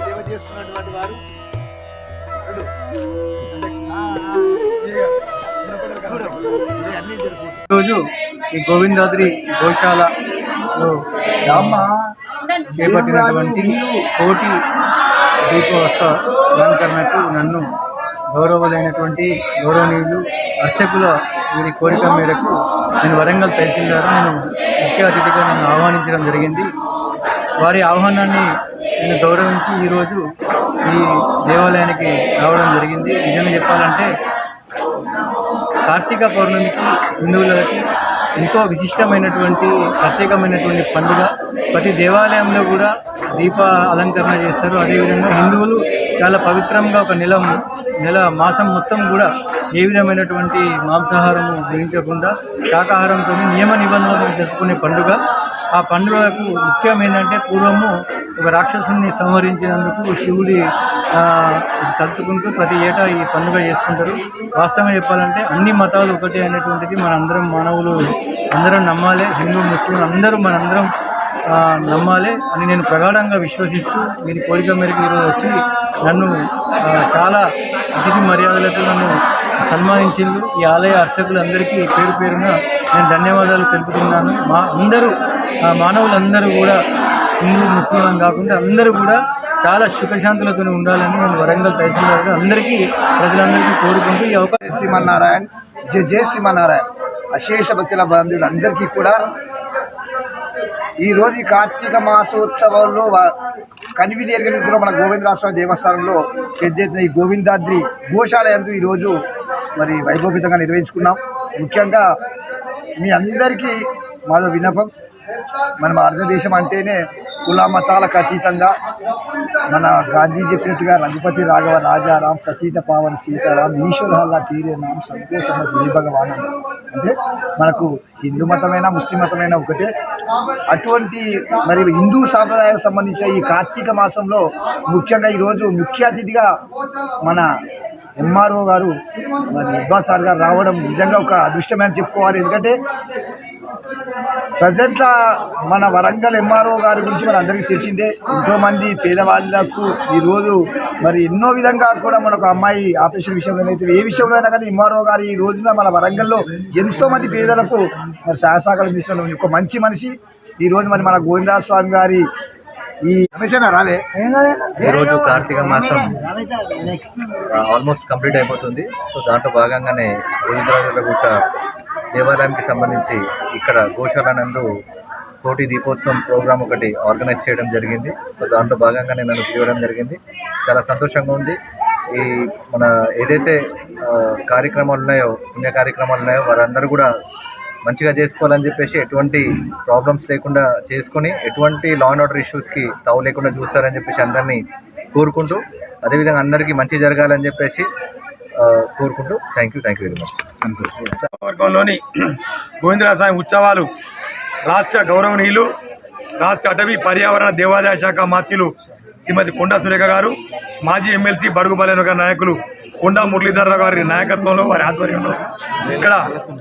సేవ చేస్తున్నటువంటి వారు. ఈరోజు ఈ గోవిందాద్రి గోశాలలో చేపట్టినటువంటి కోటి దీపోత్సవ అలంకరణకు నన్ను గౌరవులైనటువంటి గౌరవనీయులు అర్చకుల వీరి కోరిక మేరకు నేను వరంగల్ తహసీల్దార్ నేను ముఖ్య అతిథిగా నన్ను ఆహ్వానించడం జరిగింది. వారి ఆహ్వానాన్ని నేను గౌరవించి ఈరోజు ఈ దేవాలయానికి రావడం జరిగింది. నిజంగా చెప్పాలంటే కార్తీక పౌర్ణమికి హిందువులకి ఎంతో విశిష్టమైనటువంటి ప్రత్యేకమైనటువంటి పండుగ. ప్రతి దేవాలయంలో కూడా దీప అలంకరణ చేస్తారు. అదేవిధంగా హిందువులు చాలా పవిత్రంగా ఒక నెల నెల మాసం మొత్తం కూడా ఏ విధమైనటువంటి మాంసాహారము గ్రహించకుండా శాకాహారంతో నియమ నిబంధనలు జరుపుకునే పండుగ. ఆ పండుగకు ముఖ్యం ఏంటంటే పూర్వము ఒక రాక్షసుని సంహరించినందుకు శివుడి తలుచుకుంటూ ప్రతి ఏటా ఈ పండుగ చేసుకుంటారు. వాస్తవంగా చెప్పాలంటే అన్ని మతాలు ఒకటే అనేటువంటిది మనందరం మానవులు అందరం నమ్మాలి. హిందూ ముస్లిం అందరూ మనందరం నమ్మాలి అని నేను ప్రగాఢంగా విశ్వసిస్తూ మీరు కోరిక మేరకు ఈరోజు వచ్చి నన్ను చాలా అతిథి మర్యాదలతో నన్ను సన్మానించింది ఈ ఆలయ అర్చకులందరికీ పేరు పేరున నేను ధన్యవాదాలు తెలుపుతున్నాను. మా అందరూ మానవులందరూ కూడా హిందూ ముస్లిం కాకుండా అందరూ కూడా చాలా సుఖశాంతులతో ఉండాలని నేను వరంగల్ తహసీల్దార్ అందరికీ ప్రజలందరికీ కోరుకుంటూ ఈ అవకాశం జై శ్రీమన్నారాయణ. జయ జై శ్రీమన్నారాయణ. అశేష భక్తుల బంధువులందరికీ కూడా ఈరోజు ఈ కార్తీక మాసోత్సవంలో కన్వీనియర్గా నిధులు మన గోవిందరాస్వామి దేవస్థానంలో పెద్ద ఎత్తున ఈ గోవిందాద్రి గోశాల యందు ఈరోజు మరి వైభవితంగా నిర్వహించుకున్నాం. ముఖ్యంగా మీ అందరికీ మాదో విన్నపం. మన భారతదేశం అంటేనే కుల మతాలకు అతీతంగా మన గాంధీ చెప్పినట్టుగా రఘుపతి రాఘవ రాజారాం ప్రతీత పావన సీతారాం ఈశ్వరహల్లా తీరేనాం సంతోషమ జై భగవాన్ అంటే మనకు హిందూ మతమైనా ముస్లిం మతమైనా ఒకటే. అటువంటి మరి హిందూ సాంప్రదాయాలకు సంబంధించిన ఈ కార్తీక మాసంలో ముఖ్యంగా ఈరోజు ముఖ్య అతిథిగా మన ఎంఆర్ఓ గారు మరి ఇబ్బాస్ సార్ గారు రావడం నిజంగా ఒక అదృష్టమే అని చెప్పుకోవాలి. ఎందుకంటే ప్రజెంట్ మన వరంగల్ ఎంఆర్ఓ గారి గురించి మన అందరికీ తెలిసిందే. ఎంతోమంది పేదవాళ్ళకు ఈరోజు మరి ఎన్నో విధంగా కూడా మనకు అమ్మాయి ఆపరేషన్ విషయంలో అయితే ఏ విషయంలో అయినా కానీ ఎంఆర్ఓ గారు ఈ రోజున మన వరంగల్లో ఎంతోమంది పేదలకు మరి సహాయసహకారం తీసిన ఒక మంచి మనిషి. ఈ రోజు మరి మన గోవిందరాజ స్వామి గారి ఈ రాలే. ఈరోజు కార్తీక మాసం ఆల్మోస్ట్ కంప్లీట్ అయిపోతుంది. సో దాంట్లో భాగంగానే గోవిందరాజులగుట్ట దేవాలయానికి సంబంధించి ఇక్కడ గోశాల నందు కోటి దీపోత్సవం ప్రోగ్రామ్ ఒకటి ఆర్గనైజ్ చేయడం జరిగింది. సో దాంట్లో భాగంగానే నన్ను పిలవడం జరిగింది. చాలా సంతోషంగా ఉంది. ఈ మన ఏదైతే కార్యక్రమాలు ఉన్నాయో పుణ్య కార్యక్రమాలు ఉన్నాయో వారందరూ కూడా మంచిగా చేసుకోవాలని చెప్పేసి ఎటువంటి ప్రాబ్లమ్స్ లేకుండా చేసుకొని ఎటువంటి లా అండ్ ఆర్డర్ ఇష్యూస్కి తావు లేకుండా చూస్తారని చెప్పేసి అందరినీ కోరుకుంటూ అదేవిధంగా అందరికీ మంచి జరగాలని చెప్పేసి కోరుకుంటూ thank you thank you very much వర్గంలోని Govindaraja Swamy ఉత్సవాలు రాష్ట్ర గౌరవనీయులు రాష్ట్ర అటవీ పర్యావరణ దేవాదాయ శాఖ మాత్యులు శ్రీమతి కొండా సురేఖ గారు మాజీ ఎమ్మెల్సీ బడుగు బలైన గారి నాయకులు కొండా మురళీధరరావు గారి నాయకత్వంలో వారి ఆధ్వర్యంలో. ఇక్కడ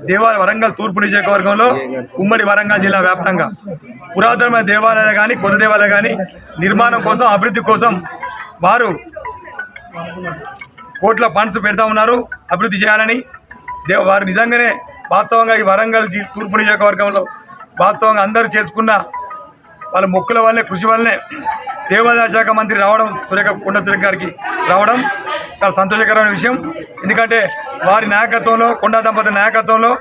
దేవాలయ వరంగల్ తూర్పు నియోజకవర్గంలో ఉమ్మడి వరంగల్ జిల్లా వ్యాప్తంగా పురాతనమైన దేవాలయాలు కానీ కొత్త దేవాలయాలు కానీ నిర్మాణం కోసం అభివృద్ధి కోసం వారు కోట్ల ఫండ్స్ పెడతా ఉన్నారు. అభివృద్ధి చేయాలని. దేవ వారు నిజంగానే వాస్తవంగా ఈ వరంగల్ తూర్పు నియోజకవర్గంలో వాస్తవంగా అందరూ చేసుకున్న వాళ్ళ మొక్కుల వల్లే కృషి వల్లనే దేవాదాయ శాఖ మంత్రి రావడం సురేఖ కొండ సురేఖ గారికి రావడం చాలా సంతోషకరమైన విషయం. ఎందుకంటే వారి నాయకత్వంలో కొండా దంపతుల నాయకత్వంలో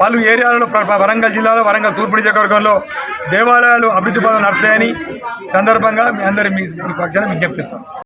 పలు ఏరియాలలో వరంగల్ జిల్లాలో వరంగల్ తూర్పు నియోజకవర్గంలో దేవాలయాలు అభివృద్ధి పదం నడుస్తాయని సందర్భంగా మీ అందరి మీ పక్షాన్ని విజ్ఞప్తిస్తాం